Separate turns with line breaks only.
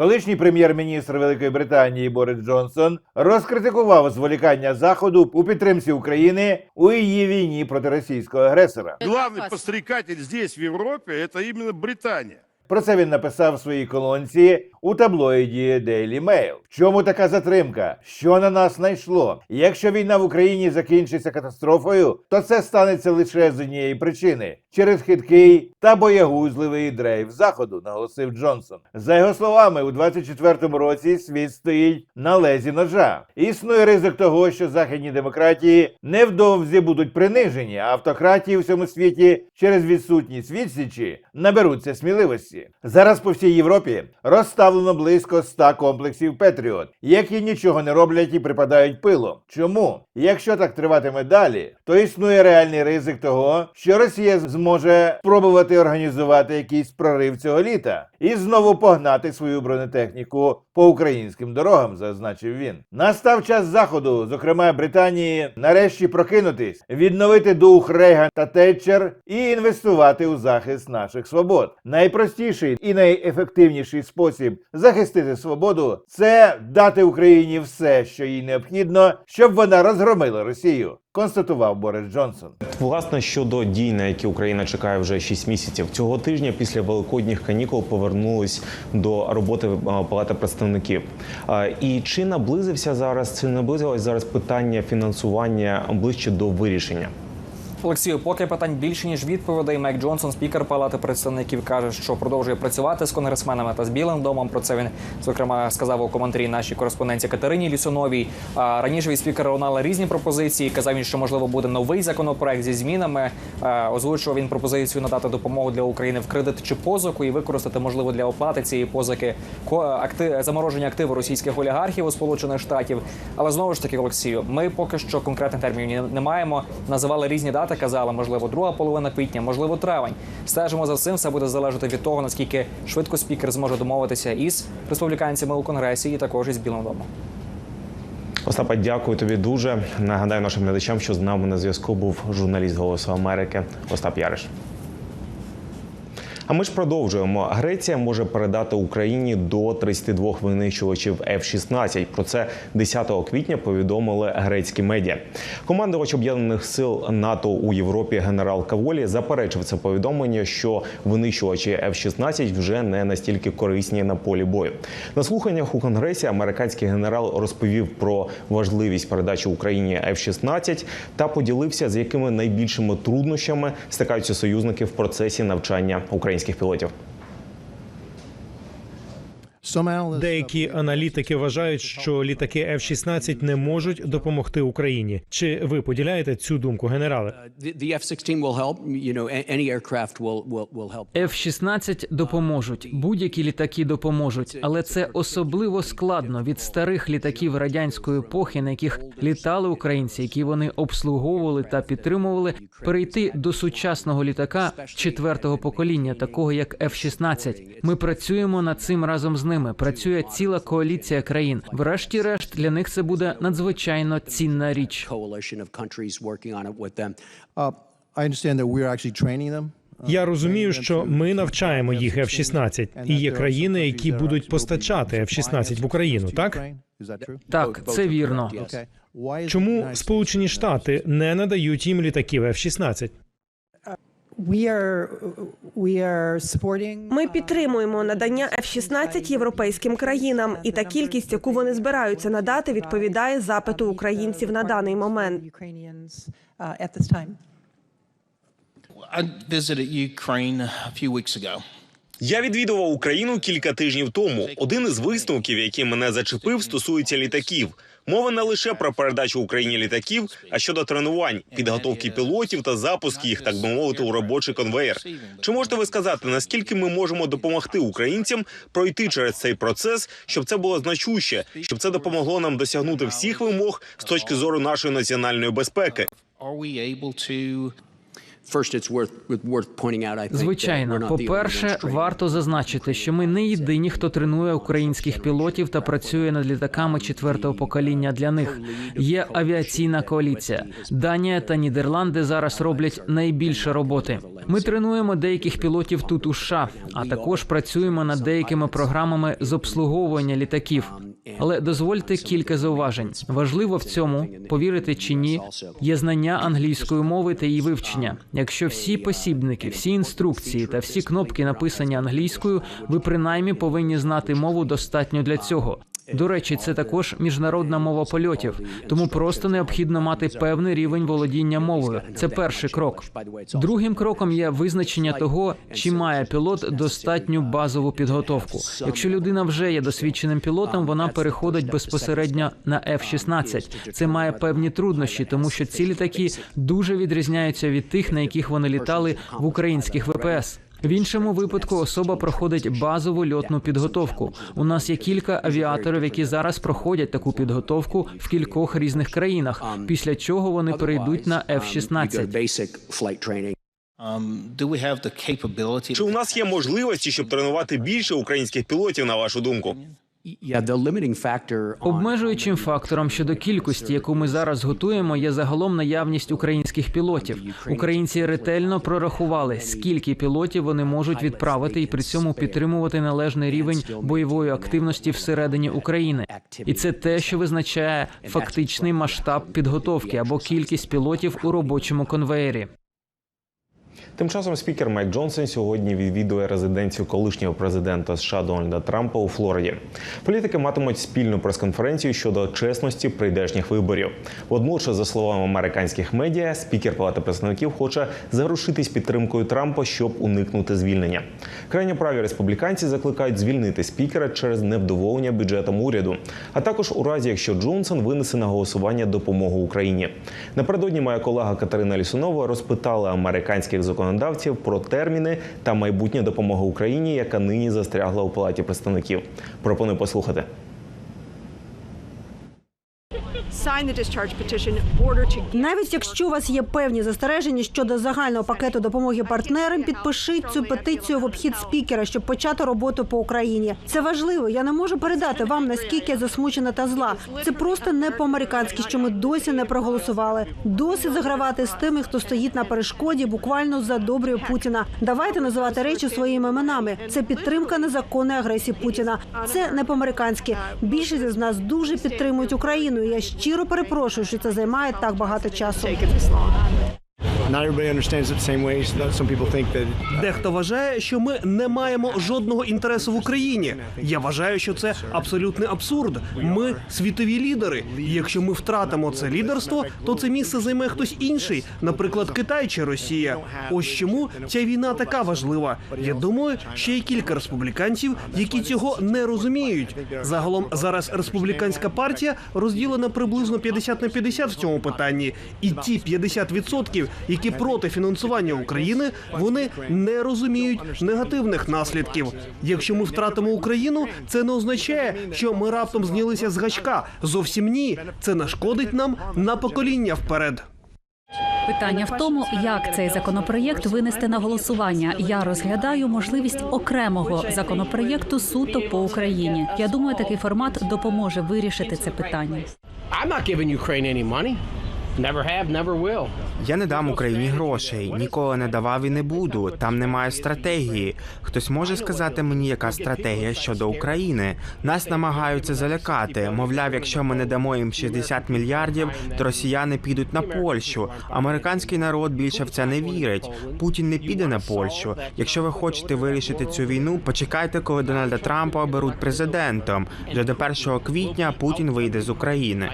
Колишній прем'єр-міністр Великої Британії Борис Джонсон розкритикував зволікання заходу у підтримці України у її війні проти російського агресора.
Главний пострікатель здесь, в Європі це іменно Британія.
Про це він написав в своїй колонці у таблоїді Daily Mail. В чому така затримка? Що на нас знайшло? Якщо війна в Україні закінчиться катастрофою, то це станеться лише з однієї причини через хиткий та боягузливий дрейф заходу, наголосив Джонсон. За його словами, у 24-му році світ стоїть на лезі ножа. Існує ризик того, що західні демократії невдовзі будуть принижені, а автократії у всьому світі через відсутність відсічі наберуться сміливості. Зараз по всій Європі розставлено близько 100 комплексів Петріот, які нічого не роблять і припадають пилом. Чому? Якщо так триватиме далі, то існує реальний ризик того, що Росія зможе спробувати організувати якийсь прорив цього літа і знову погнати свою бронетехніку по українським дорогам, зазначив він. Настав час заходу, зокрема Британії, нарешті прокинутись, відновити дух Рейган та Тетчер і інвестувати у захист наших свобод. Найпростіший і найефективніший спосіб захистити свободу це дати Україні все, що їй необхідно, щоб вона розгромила Росію. Констатував Борис Джонсон.
Власне, щодо дій, на які Україна чекає вже 6 місяців, цього тижня після великодніх канікул повернулись до роботи е, Палати представників. Е, І чи наблизився зараз, чи наблизилось зараз питання фінансування ближче до вирішення?
Олексію, поки питань більше ніж відповідей. Майк Джонсон, спікер Палати представників, каже, що продовжує працювати з конгресменами та з Білим домом. Про це він зокрема сказав у коментарі нашій кореспонденті Катерині Лісуновій. А раніше від спікера лунали різні пропозиції. Казав він, що можливо буде новий законопроект зі змінами. Озвучував він пропозицію надати допомогу для України в кредит чи позику і використати можливо для оплати цієї позики замороження активу російських олігархів у Сполучених Штатів. Але знову ж таки, Олексію, ми поки що конкретних термінів не маємо. Називали різні дати, казали, можливо, друга половина квітня, можливо, травень. Стежимо за цим. Все буде залежати від того, наскільки швидко спікер зможе домовитися із республіканцями у конгресі, і також із Білим домом.
Остапа, дякую тобі дуже. Нагадаю нашим глядачам, що з нами на зв'язку був журналіст Голосу Америки Остап Яриш. А ми ж продовжуємо. Греція може передати Україні до 32 винищувачів F-16. Про це 10 квітня повідомили грецькі медіа. Командувач об'єднаних сил НАТО у Європі генерал Каволі заперечив це повідомлення, що винищувачі F-16 вже не настільки корисні на полі бою. На слуханнях у конгресі американський генерал розповів про важливість передачі Україні F-16 та поділився, з якими найбільшими труднощами стикаються союзники в процесі навчання українських пілотів.
Деякі аналітики вважають, що літаки F-16 не можуть допомогти Україні. Чи ви поділяєте цю думку, генерале?
The, the F-16 will help. You know, a- any aircraft will will will help.
F-16 допоможуть, будь-які літаки допоможуть, але це особливо складно від старих літаків радянської епохи, на яких літали українці, які вони обслуговували та підтримували, перейти до сучасного літака четвертого покоління, такого як F-16. Ми працюємо над цим разом з ними. Працює ціла коаліція країн. Врешті-решт для них це буде надзвичайно цінна річ.
Uh, them.
Я розумію, що ми навчаємо їх F-16, і є країни, які будуть постачати F-16 в Україну. Так?
Так, це вірно.
Чому Сполучені Штати не надають їм літаків F-16?
Ми підтримуємо надання F-16 європейським країнам, і та кількість, яку вони збираються надати, відповідає запиту українців на даний момент.
Ukrainians uh, at this time.
I visited Ukraine a few weeks ago.
Я відвідував Україну кілька тижнів тому. Один із висновків, який мене зачепив, стосується літаків. Мова не лише про передачу Україні літаків, а щодо тренувань, підготовки пілотів та запуск їх, так би мовити, у робочий конвеєр. Чи можете ви сказати, наскільки ми можемо допомогти українцям пройти через цей процес, щоб це було значуще, щоб це допомогло нам досягнути всіх вимог з точки зору нашої національної безпеки?
Звичайно,
ones
по-перше, варто зазначити, що ми не єдині, хто тренує українських пілотів та працює над літаками четвертого покоління для них. Є авіаційна коаліція. Данія та Нідерланди зараз роблять найбільше роботи. Ми тренуємо деяких пілотів тут у США, а також працюємо над деякими програмами з обслуговування літаків. Але дозвольте кілька зауважень. Важливо в цьому повірити чи ні, є знання англійської мови та її вивчення. Якщо всі посібники, всі інструкції та всі кнопки написані англійською, ви принаймні повинні знати мову достатньо для цього. До речі, це також міжнародна мова польотів, тому просто необхідно мати певний рівень володіння мовою. Це перший крок. Другим кроком є визначення того, чи має пілот достатню базову підготовку. Якщо людина вже є досвідченим пілотом, вона переходить безпосередньо на F-16. Це має певні труднощі, тому що ці літаки дуже відрізняються від тих, на яких вони літали в українських ВПС. В іншому випадку особа проходить базову льотну підготовку. У нас є кілька авіаторів, які зараз проходять таку підготовку в кількох різних країнах. Після чого вони перейдуть на
Um, you go
F-16.
basic flight training.
Um?
Чи у нас є можливості, щоб тренувати більше українських пілотів, на вашу думку?
Обмежуючим фактором щодо кількості, яку ми зараз готуємо, є загалом наявність українських пілотів. Українці ретельно прорахували, скільки пілотів вони можуть відправити і при цьому підтримувати належний рівень бойової активності всередині України. І це те, що визначає фактичний масштаб підготовки або кількість пілотів у робочому конвеєрі.
Тим часом спікер Майк Джонсон сьогодні відвідує резиденцію колишнього президента США Дональда Трампа у Флориді. Політики матимуть спільну прес-конференцію щодо чесності прийдешніх виборів. Водночас, за словами американських медіа, спікер Палати представників хоче зарушитись підтримкою Трампа, щоб уникнути звільнення. Крайньо праві республіканці закликають звільнити спікера через невдоволення бюджетом уряду, а також у разі, якщо Джонсон винесе на голосування допомогу Україні. Напередодні моя колега Катерина Лісунова розпитала американських законодавців про терміни та майбутнє допомоги Україні, яка нині застрягла у палаті представників. Пропоную послухати.
Навіть якщо у вас є певні застереження щодо загального пакету допомоги партнерам, підпишіть цю петицію в обхід спікера, щоб почати роботу по Україні. Це важливо. Я не можу передати вам наскільки я засмучена та зла. Це просто не по-американськи, що ми досі не проголосували. Досить загравати з тими, хто стоїть на перешкоді, буквально задобрює Путіна. Давайте називати речі своїми іменами. Це підтримка незаконної агресії Путіна. Це не по-американськи. Більшість з нас дуже підтримують Україну. Я щиро перепрошую, що це займає так багато часу.
Not that
Дехто вважає, що ми не маємо жодного інтересу в Україні. Я вважаю, що це абсолютний абсурд. Ми світові лідери. І якщо ми втратимо це лідерство, то це місце займе хтось інший, наприклад, Китай чи Росія. Ось чому ця війна така важлива. Я думаю, ще є кілька республіканців, які цього не розуміють. Загалом зараз республіканська партія розділена приблизно 50 на 50 в цьому питанні. І ті 50%, які проти фінансування України, вони не розуміють негативних наслідків. Якщо ми втратимо Україну, це не означає, що ми раптом знялися з гачка. Зовсім ні. Це нашкодить нам на покоління вперед.
Питання в тому, як цей законопроєкт винести на голосування. Я розглядаю можливість окремого законопроєкту суто по Україні. Я думаю, такий формат допоможе вирішити це питання.
I'm not giving Ukraine any money.
Я не дам Україні грошей, ніколи не давав і не буду. Там немає стратегії. Хтось може сказати мені, яка стратегія щодо України? Нас намагаються залякати. Мовляв, якщо ми не дамо їм 60 мільярдів, то росіяни підуть на Польщу. Американський народ більше в це не вірить. Путін не піде на Польщу. Якщо ви хочете вирішити цю війну, почекайте, коли Дональда Трампа оберуть президентом. Вже до 1 квітня Путін вийде з України.